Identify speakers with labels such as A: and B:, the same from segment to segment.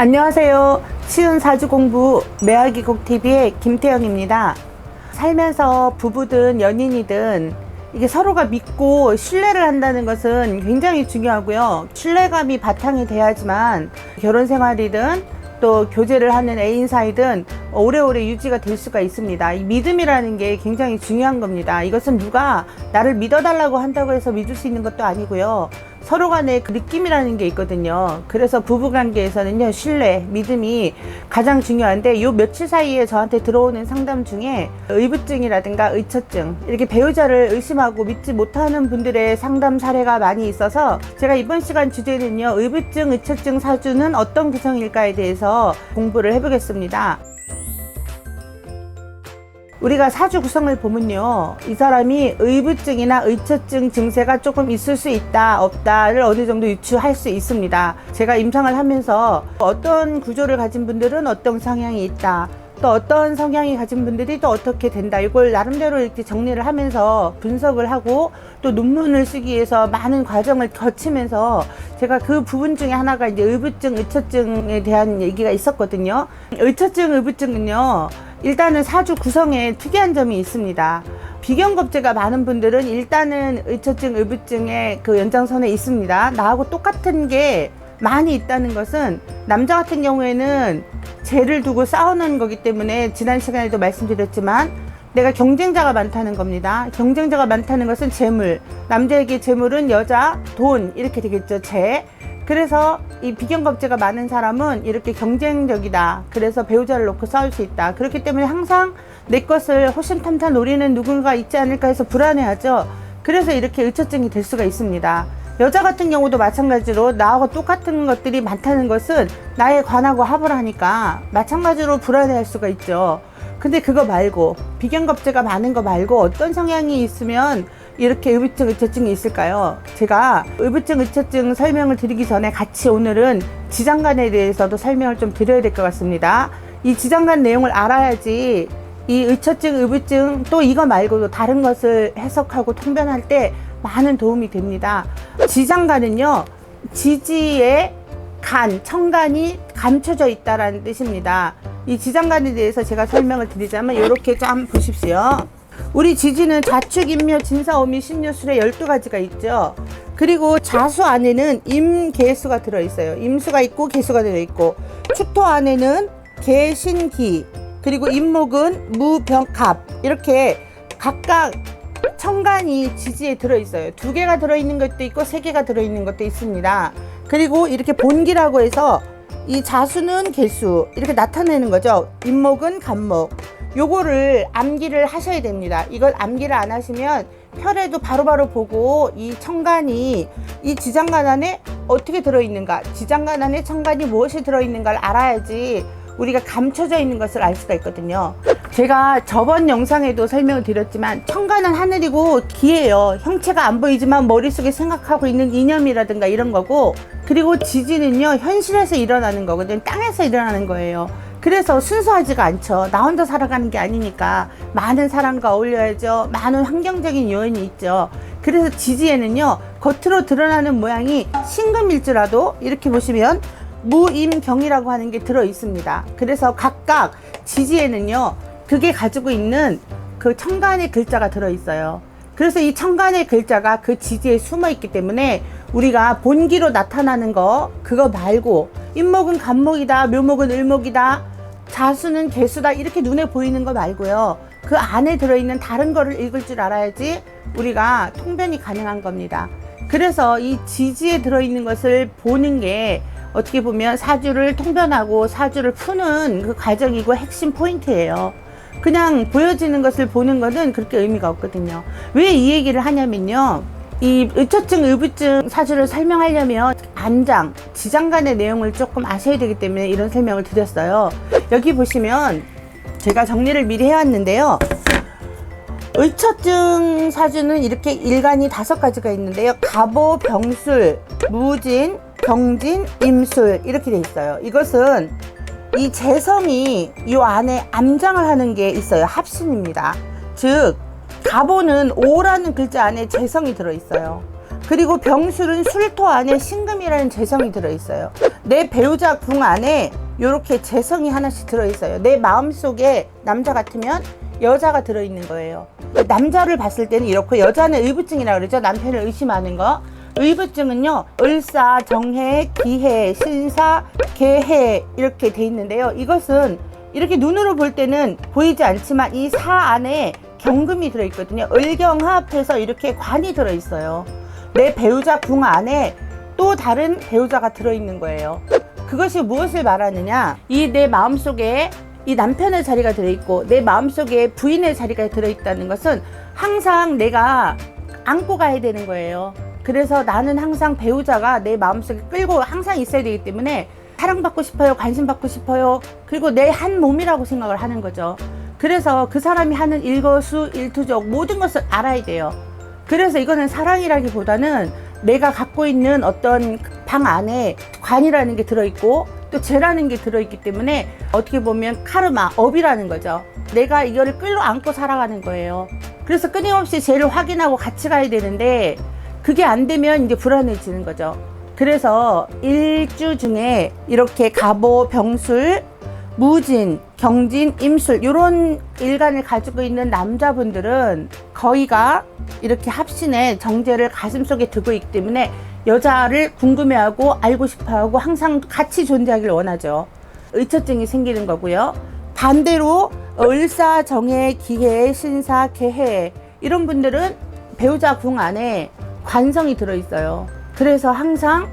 A: 안녕하세요. 치운 사주 공부 매화기국 TV의 김태영입니다. 살면서 부부든 연인이든 이게 서로가 믿고 신뢰를 한다는 것은 굉장히 중요하고요. 신뢰감이 바탕이 돼야지만 결혼 생활이든 또 교제를 하는 애인 사이든 오래오래 유지가 될 수가 있습니다. 이 믿음이라는 게 굉장히 중요한 겁니다. 이것은 누가 나를 믿어달라고 한다고 해서 믿을 수 있는 것도 아니고요. 서로 간의 그 느낌이라는 게 있거든요. 그래서 부부 관계에서는요, 신뢰, 믿음이 가장 중요한데, 요 며칠 사이에 저한테 들어오는 상담 중에 의부증이라든가 의처증, 이렇게 배우자를 의심하고 믿지 못하는 분들의 상담 사례가 많이 있어서, 제가 이번 시간 주제는요, 의부증, 의처증 사주는 어떤 구성일까에 대해서 공부를 해보겠습니다. 우리가 사주 구성을 보면요. 이 사람이 의부증이나 의처증 증세가 조금 있을 수 있다, 없다를 어느 정도 유추할 수 있습니다. 제가 임상을 하면서 어떤 구조를 가진 분들은 어떤 성향이 있다. 또 어떤 성향이 가진 분들이 또 어떻게 된다. 이걸 나름대로 이렇게 정리를 하면서 분석을 하고 또 논문을 쓰기 위해서 많은 과정을 거치면서 제가 그 부분 중에 하나가 이제 의부증, 의처증에 대한 얘기가 있었거든요. 의처증, 의부증은요. 일단은 사주 구성에 특이한 점이 있습니다. 비경겁제가 많은 분들은 일단은 의처증, 의부증의 그 연장선에 있습니다. 나하고 똑같은 게 많이 있다는 것은 남자 같은 경우에는 죄를 두고 싸우는 거기 때문에 지난 시간에도 말씀드렸지만 내가 경쟁자가 많다는 겁니다. 경쟁자가 많다는 것은 재물. 남자에게 재물은 여자, 돈 이렇게 되겠죠. 재. 그래서 이 비경겁제가 많은 사람은 이렇게 경쟁적이다. 그래서 배우자를 놓고 싸울 수 있다. 그렇기 때문에 항상 내 것을 호심탐탐 노리는 누군가 있지 않을까 해서 불안해하죠. 그래서 이렇게 의처증이 될 수가 있습니다. 여자 같은 경우도 마찬가지로 나하고 똑같은 것들이 많다는 것은 나에 관하고 합을 하니까 마찬가지로 불안해할 수가 있죠. 근데 그거 말고 비경겁제가 많은 거 말고 어떤 성향이 있으면 이렇게 의부증, 의처증이 있을까요? 제가 의부증, 의처증 설명을 드리기 전에 같이 오늘은 지장간에 대해서도 설명을 좀 드려야 될 것 같습니다. 이 지장간 내용을 알아야지 이 의처증, 의부증 또 이거 말고도 다른 것을 해석하고 통변할 때 많은 도움이 됩니다. 지장간은요, 지지의 간, 청간이 감춰져 있다라는 뜻입니다. 이 지장간에 대해서 제가 설명을 드리자면 이렇게 좀 보십시오. 우리 지지는 자축, 임묘, 진사, 오미, 신유술에 12가지가 있죠. 그리고 자수 안에는 임, 개수가 들어있어요. 임수가 있고 개수가 들어있고 축토 안에는 개, 신, 기 그리고 임목은 무, 병, 갑 이렇게 각각 청간이 지지에 들어있어요. 두 개가 들어있는 것도 있고 세 개가 들어있는 것도 있습니다. 그리고 이렇게 본기라고 해서 이 자수는 개수 이렇게 나타내는 거죠. 임목은 간목. 요거를 암기를 하셔야 됩니다. 이걸 암기를 안 하시면 혈에도 바로바로 보고 이 청간이 이 지장간 안에 어떻게 들어있는가, 지장간 안에 청간이 무엇이 들어있는가를 알아야지 우리가 감춰져 있는 것을 알 수가 있거든요. 제가 저번 영상에도 설명을 드렸지만 청간은 하늘이고 기예요. 형체가 안 보이지만 머릿속에 생각하고 있는 이념이라든가 이런 거고 그리고 지지는요 현실에서 일어나는 거거든요. 땅에서 일어나는 거예요. 그래서 순수하지가 않죠. 나 혼자 살아가는 게 아니니까 많은 사람과 어울려야죠. 많은 환경적인 요인이 있죠. 그래서 지지에는요 겉으로 드러나는 모양이 신금일지라도 이렇게 보시면 무임경이라고 하는 게 들어 있습니다. 그래서 각각 지지에는요, 그게 가지고 있는 그 청간의 글자가 들어 있어요. 그래서 이 청간의 글자가 그 지지에 숨어 있기 때문에 우리가 본기로 나타나는 거, 그거 말고, 임목은 간목이다, 묘목은 을목이다, 자수는 개수다, 이렇게 눈에 보이는 거 말고요. 그 안에 들어있는 다른 거를 읽을 줄 알아야지 우리가 통변이 가능한 겁니다. 그래서 이 지지에 들어있는 것을 보는 게 어떻게 보면 사주를 통변하고 사주를 푸는 그 과정이고 핵심 포인트예요. 그냥 보여지는 것을 보는 것은 그렇게 의미가 없거든요. 왜 이 얘기를 하냐면요. 이 의처증, 의부증 사주를 설명하려면 안장, 지장간의 내용을 조금 아셔야 되기 때문에 이런 설명을 드렸어요. 여기 보시면 제가 정리를 미리 해왔는데요. 의처증 사주는 이렇게 일간이 다섯 가지가 있는데요. 갑오, 병술, 무진, 경진, 임술 이렇게 돼 있어요. 이것은 이 재성이 이 안에 암장을 하는 게 있어요. 합신입니다. 즉 가보는 오라는 글자 안에 재성이 들어 있어요. 그리고 병술은 술토 안에 신금이라는 재성이 들어있어요. 내 배우자 궁 안에 이렇게 재성이 하나씩 들어있어요. 내 마음속에 남자 같으면 여자가 들어있는 거예요. 남자를 봤을 때는 이렇고 여자는 의부증이라 그러죠. 남편을 의심하는 거. 의부증은요, 을사, 정해, 기해, 신사, 개해 이렇게 돼 있는데요. 이것은 이렇게 눈으로 볼 때는 보이지 않지만 이 사 안에 경금이 들어있거든요. 을경합해서 이렇게 관이 들어있어요. 내 배우자 궁 안에 또 다른 배우자가 들어있는 거예요. 그것이 무엇을 말하느냐? 이 내 마음속에 이 남편의 자리가 들어있고 내 마음속에 부인의 자리가 들어있다는 것은 항상 내가 안고 가야 되는 거예요. 그래서 나는 항상 배우자가 내 마음속에 끌고 항상 있어야 되기 때문에 사랑받고 싶어요, 관심받고 싶어요. 그리고 내 한 몸이라고 생각을 하는 거죠. 그래서 그 사람이 하는 일거수 일투족 모든 것을 알아야 돼요. 그래서 이거는 사랑이라기보다는 내가 갖고 있는 어떤 방 안에 관이라는 게 들어있고 또 죄라는 게 들어있기 때문에 어떻게 보면 카르마, 업이라는 거죠. 내가 이거를 끌로 안고 살아가는 거예요. 그래서 끊임없이 죄를 확인하고 같이 가야 되는데 그게 안 되면 이제 불안해지는 거죠. 그래서 일주 중에 이렇게 갑오, 병술, 무진, 경진, 임술 이런 일간을 가지고 있는 남자분들은 거의가 이렇게 합신의 정제를 가슴속에 두고 있기 때문에 여자를 궁금해하고 알고 싶어하고 항상 같이 존재하길 원하죠. 의처증이 생기는 거고요. 반대로 을사, 정해, 기해, 신사, 개해 이런 분들은 배우자 궁 안에 관성이 들어있어요. 그래서 항상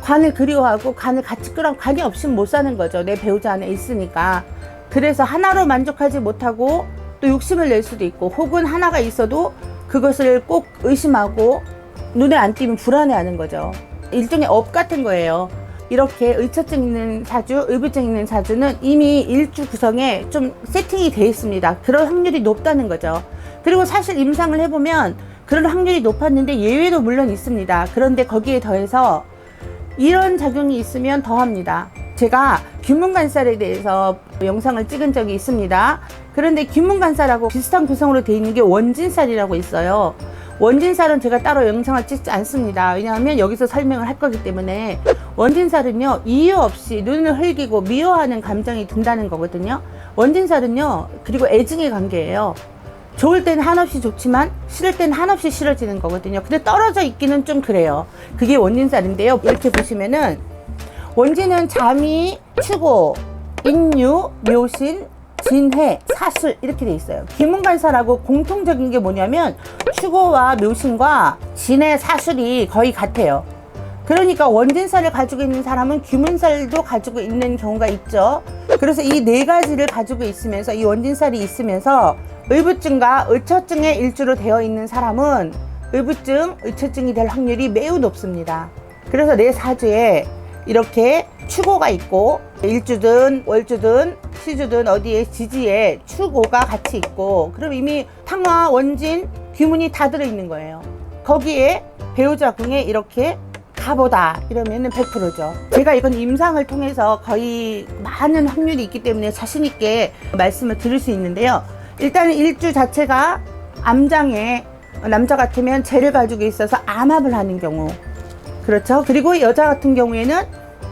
A: 관을 그리워하고 관을 같이 끌어 관이 없이는 못 사는 거죠. 내 배우자 안에 있으니까. 그래서 하나로 만족하지 못하고 또 욕심을 낼 수도 있고 혹은 하나가 있어도 그것을 꼭 의심하고 눈에 안 띄면 불안해하는 거죠. 일종의 업 같은 거예요. 이렇게 의처증 있는 사주, 의부증 있는 사주는 이미 일주 구성에 좀 세팅이 돼 있습니다. 그럴 확률이 높다는 거죠. 그리고 사실 임상을 해보면 그런 확률이 높았는데 예외도 물론 있습니다. 그런데 거기에 더해서 이런 작용이 있으면 더합니다. 제가 귀문간살에 대해서 영상을 찍은 적이 있습니다. 그런데 귀문간살하고 비슷한 구성으로 되어 있는 게 원진살이라고 있어요. 원진살은 제가 따로 영상을 찍지 않습니다. 왜냐하면 여기서 설명을 할 거기 때문에 원진살은요 이유 없이 눈을 흘기고 미워하는 감정이 든다는 거거든요. 원진살은요 그리고 애증의 관계예요. 좋을 땐 한없이 좋지만 싫을 땐 한없이 싫어지는 거거든요. 근데 떨어져 있기는 좀 그래요. 그게 원진살인데요. 이렇게 보시면은 원진은 잠이, 추고, 인유, 묘신, 진해, 사술 이렇게 돼 있어요. 기문간살하고 공통적인 게 뭐냐면 추고와 묘신과 진해, 사술이 거의 같아요. 그러니까 원진살을 가지고 있는 사람은 귀문살도 가지고 있는 경우가 있죠. 그래서 이 네 가지를 가지고 있으면서 이 원진살이 있으면서 의부증과 의처증의 일주로 되어 있는 사람은 의부증, 의처증이 될 확률이 매우 높습니다. 그래서 내 사주에 이렇게 추고가 있고 일주든 월주든 시주든 어디에 지지에 추고가 같이 있고 그럼 이미 탕화, 원진, 귀문이 다 들어있는 거예요. 거기에 배우자 궁에 이렇게 가보다 이러면은 100%죠. 제가 이건 임상을 통해서 거의 많은 확률이 있기 때문에 자신있게 말씀을 드릴 수 있는데요. 일단은 일주 자체가 암장에 남자 같으면 재를 가지고 있어서 암합을 하는 경우. 그렇죠. 그리고 여자 같은 경우에는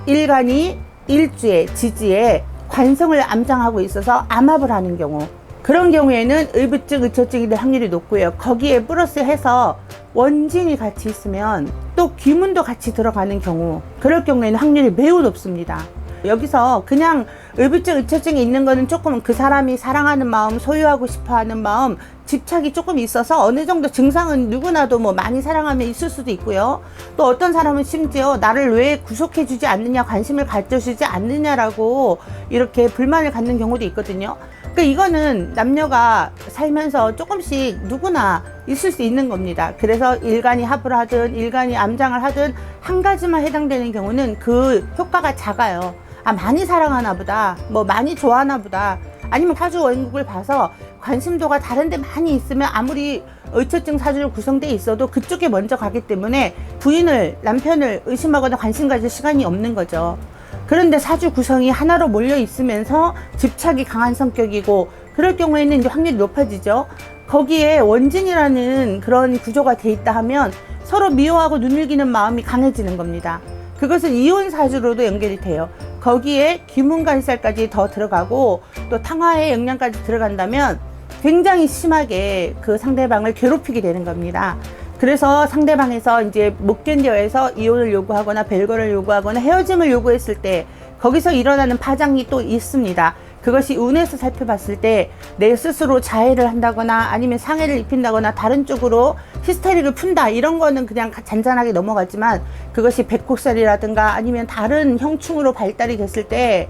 A: 일간이 일주에 지지에 관성을 암장하고 있어서 암합을 하는 경우. 그런 경우에는 의부증, 의처증이 될 확률이 높고요. 거기에 플러스 해서 원진이 같이 있으면 또 귀문도 같이 들어가는 경우. 그럴 경우에는 확률이 매우 높습니다. 여기서 그냥 의부증, 의처증이 있는 거는 조금 그 사람이 사랑하는 마음, 소유하고 싶어 하는 마음, 집착이 조금 있어서 어느 정도 증상은 누구나도 뭐 많이 사랑하면 있을 수도 있고요. 또 어떤 사람은 심지어 나를 왜 구속해주지 않느냐, 관심을 가져주지 않느냐라고 이렇게 불만을 갖는 경우도 있거든요. 그러니까 이거는 남녀가 살면서 조금씩 누구나 있을 수 있는 겁니다. 그래서 일간이 합을 하든 일간이 암장을 하든 한 가지만 해당되는 경우는 그 효과가 작아요. 아 많이 사랑하나 보다 뭐 많이 좋아하나 보다 아니면 사주 원국을 봐서 관심도가 다른데 많이 있으면 아무리 의처증 사주로 구성돼 있어도 그쪽에 먼저 가기 때문에 부인을 남편을 의심하거나 관심 가질 시간이 없는 거죠. 그런데 사주 구성이 하나로 몰려 있으면서 집착이 강한 성격이고 그럴 경우에는 이제 확률이 높아지죠. 거기에 원진이라는 그런 구조가 돼 있다 하면 서로 미워하고 눈일기는 마음이 강해지는 겁니다. 그것은 이혼 사주로도 연결이 돼요. 거기에 귀문간살까지 더 들어가고 또 탕화의 영향까지 들어간다면 굉장히 심하게 그 상대방을 괴롭히게 되는 겁니다. 그래서 상대방에서 이제 못 견뎌해서 이혼을 요구하거나 별거를 요구하거나 헤어짐을 요구했을 때 거기서 일어나는 파장이 또 있습니다. 그것이 운에서 살펴봤을 때 내 스스로 자해를 한다거나 아니면 상해를 입힌다거나 다른 쪽으로 히스테리를 푼다 이런 거는 그냥 잔잔하게 넘어갔지만 그것이 백곡살이라든가 아니면 다른 형충으로 발달이 됐을 때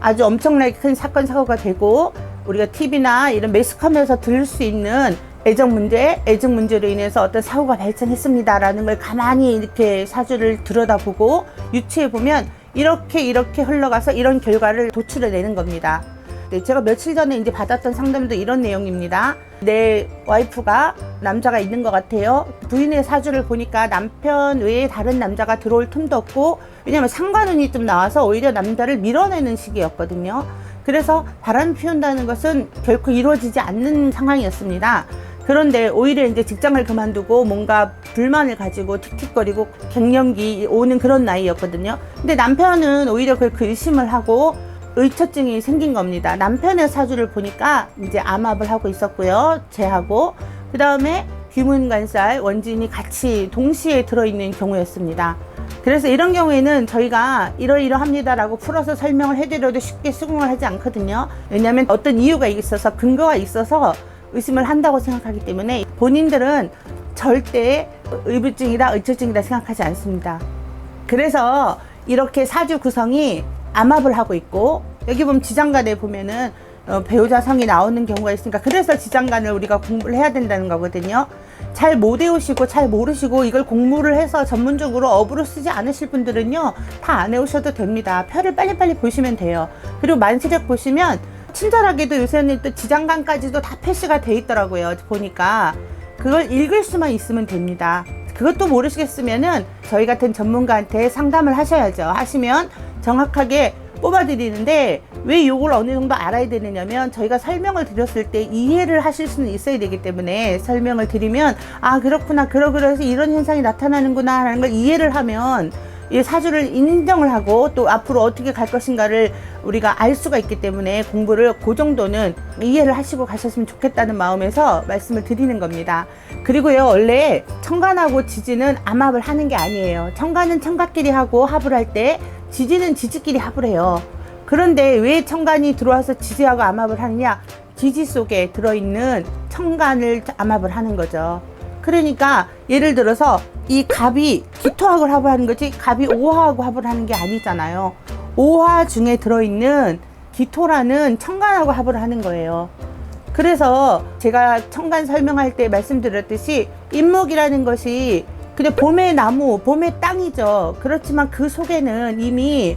A: 아주 엄청나게 큰 사건 사고가 되고 우리가 TV나 이런 매스컴에서 들을 수 있는 애정 문제, 애정 문제로 인해서 어떤 사고가 발생했습니다라는 걸 가만히 이렇게 사주를 들여다보고 유추해 보면 이렇게 이렇게 흘러가서 이런 결과를 도출해내는 겁니다. 네, 제가 며칠 전에 이제 받았던 상담도 이런 내용입니다. 내 와이프가 남자가 있는 것 같아요. 부인의 사주를 보니까 남편 외에 다른 남자가 들어올 틈도 없고, 왜냐면 상관운이 좀 나와서 오히려 남자를 밀어내는 시기였거든요. 그래서 바람 피운다는 것은 결코 이루어지지 않는 상황이었습니다. 그런데 오히려 이제 직장을 그만두고 뭔가 불만을 가지고 틱틱거리고 갱년기 오는 그런 나이였거든요. 근데 남편은 오히려 그걸 의심을 하고 의처증이 생긴 겁니다. 남편의 사주를 보니까 이제 암압을 하고 있었고요. 제하고 그 다음에 귀문간살 원진이 같이 동시에 들어있는 경우였습니다. 그래서 이런 경우에는 저희가 이러이러합니다라고 풀어서 설명을 해드려도 쉽게 수긍을 하지 않거든요. 왜냐하면 어떤 이유가 있어서 근거가 있어서 의심을 한다고 생각하기 때문에 본인들은 절대 의부증이다 의처증이다 생각하지 않습니다. 그래서 이렇게 사주 구성이 암압을 하고 있고 여기 보면 지장간에 보면은 어, 배우자 성이 나오는 경우가 있으니까 그래서 지장간을 우리가 공부를 해야 된다는 거거든요. 잘 못 외우시고 잘 모르시고 이걸 공부를 해서 전문적으로 업으로 쓰지 않으실 분들은요 다 안 외우셔도 됩니다. 표를 빨리빨리 보시면 돼요. 그리고 만시력 보시면 친절하게도 요새는 또 지장간까지도 다 표시가 돼 있더라고요. 보니까 그걸 읽을 수만 있으면 됩니다. 그것도 모르시겠으면은 저희 같은 전문가한테 상담을 하셔야죠. 하시면 정확하게 뽑아드리는데 왜 요걸 어느 정도 알아야 되느냐면 저희가 설명을 드렸을 때 이해를 하실 수는 있어야 되기 때문에 설명을 드리면 아 그렇구나 그러그러 해서 이런 현상이 나타나는구나 하는 걸 이해를 하면 이 사주를 인정을 하고 또 앞으로 어떻게 갈 것인가를 우리가 알 수가 있기 때문에 공부를 그 정도는 이해를 하시고 가셨으면 좋겠다는 마음에서 말씀을 드리는 겁니다. 그리고요, 원래 청간하고 지지는 암합을 하는 게 아니에요. 청간은 청각끼리 하고 합을 할 때 지지는 지지끼리 합을 해요. 그런데 왜 청간이 들어와서 지지하고 암합을 하느냐? 지지 속에 들어있는 청간을 암합을 하는 거죠. 그러니까 예를 들어서 이 갑이 기토학을 합을 하는 거지 갑이 오화하고 합을 하는 게 아니잖아요. 오화 중에 들어있는 기토라는 청간하고 합을 하는 거예요. 그래서 제가 청간 설명할 때 말씀드렸듯이 인목이라는 것이 그냥 봄의 나무, 봄의 땅이죠. 그렇지만 그 속에는 이미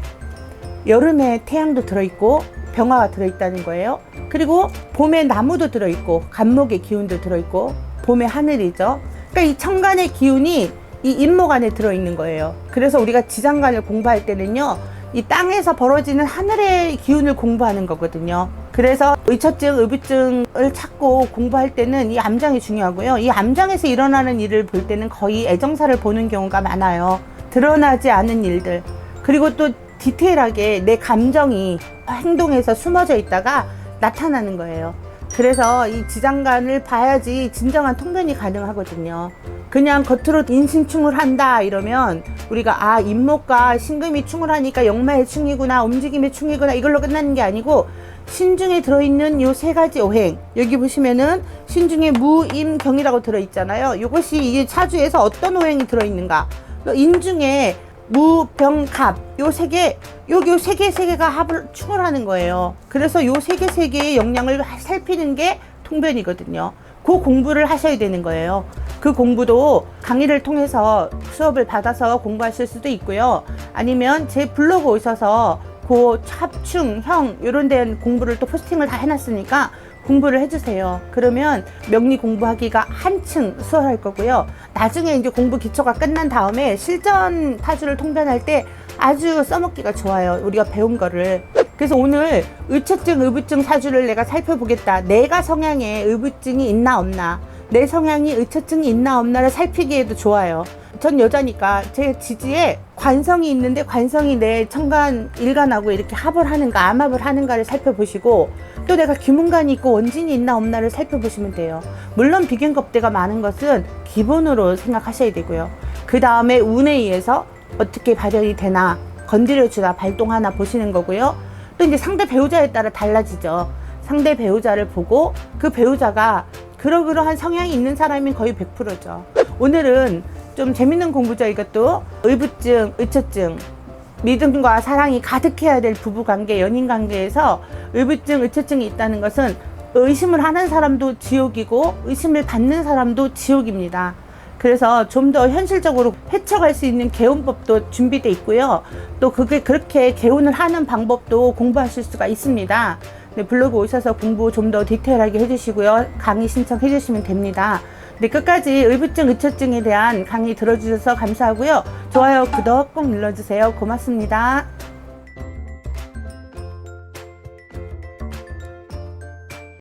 A: 여름에 태양도 들어있고 병화가 들어있다는 거예요. 그리고 봄에 나무도 들어있고 간목의 기운도 들어있고 봄의 하늘이죠. 그러니까 이 청간의 기운이 이 인목 안에 들어있는 거예요. 그래서 우리가 지장간을 공부할 때는요. 이 땅에서 벌어지는 하늘의 기운을 공부하는 거거든요. 그래서 의처증, 의부증을 찾고 공부할 때는 이 암장이 중요하고요. 이 암장에서 일어나는 일을 볼 때는 거의 애정사를 보는 경우가 많아요. 드러나지 않은 일들. 그리고 또 디테일하게 내 감정이 행동에서 숨어져 있다가 나타나는 거예요. 그래서 이 지장간을 봐야지 진정한 통변이 가능하거든요. 그냥 겉으로 인신충을 한다 이러면 우리가 아 인목과 신금이 충을 하니까 역마의 충이구나 움직임의 충이구나 이걸로 끝나는 게 아니고 신중에 들어있는 요 세 가지 오행 여기 보시면은 신중에 무임경이라고 들어있잖아요. 이것이 이게 차주에서 어떤 오행이 들어있는가 인중에 무병갑 요 세 개, 여기 세 개, 세 개가 합을 충을 하는 거예요. 그래서 요 세 개, 세 개의 역량을 살피는 게 통변이거든요. 그 공부를 하셔야 되는 거예요. 그 공부도 강의를 통해서 수업을 받아서 공부하실 수도 있고요. 아니면 제 블로그 오셔서 그 합충, 형 이런 데 공부를 또 포스팅을 다 해놨으니까 공부를 해주세요. 그러면 명리 공부하기가 한층 수월할 거고요. 나중에 이제 공부 기초가 끝난 다음에 실전 타주를 통변할 때 아주 써먹기가 좋아요. 우리가 배운 거를. 그래서 오늘 의처증, 의부증 사주를 내가 살펴보겠다. 내가 성향에 의부증이 있나 없나, 내 성향이 의처증이 있나 없나를 살피기에도 좋아요. 전 여자니까 제 지지에 관성이 있는데 관성이 내 천간 일간하고 이렇게 합을 하는가 암합을 하는가를 살펴보시고 또 내가 귀문간이 있고 원진이 있나 없나를 살펴보시면 돼요. 물론 비견겁대가 많은 것은 기본으로 생각하셔야 되고요. 그 다음에 운에 의해서 어떻게 발현이 되나 건드려주나 발동하나 보시는 거고요. 또 이제 상대 배우자에 따라 달라지죠. 상대 배우자를 보고 그 배우자가 그러그러한 성향이 있는 사람이 거의 100%죠. 오늘은 좀 재밌는 공부죠. 이것도 의부증, 의처증, 믿음과 사랑이 가득해야 될 부부 관계, 연인 관계에서 의부증, 의처증이 있다는 것은 의심을 하는 사람도 지옥이고 의심을 받는 사람도 지옥입니다. 그래서 좀 더 현실적으로 헤쳐갈 수 있는 개운법도 준비돼 있고요. 또 그게 그렇게 개운을 하는 방법도 공부하실 수가 있습니다. 네, 블로그 오셔서 공부 좀 더 디테일하게 해주시고요. 강의 신청해 주시면 됩니다. 네, 끝까지 의부증, 의처증에 대한 강의 들어주셔서 감사하고요. 좋아요, 구독 꼭 눌러주세요. 고맙습니다.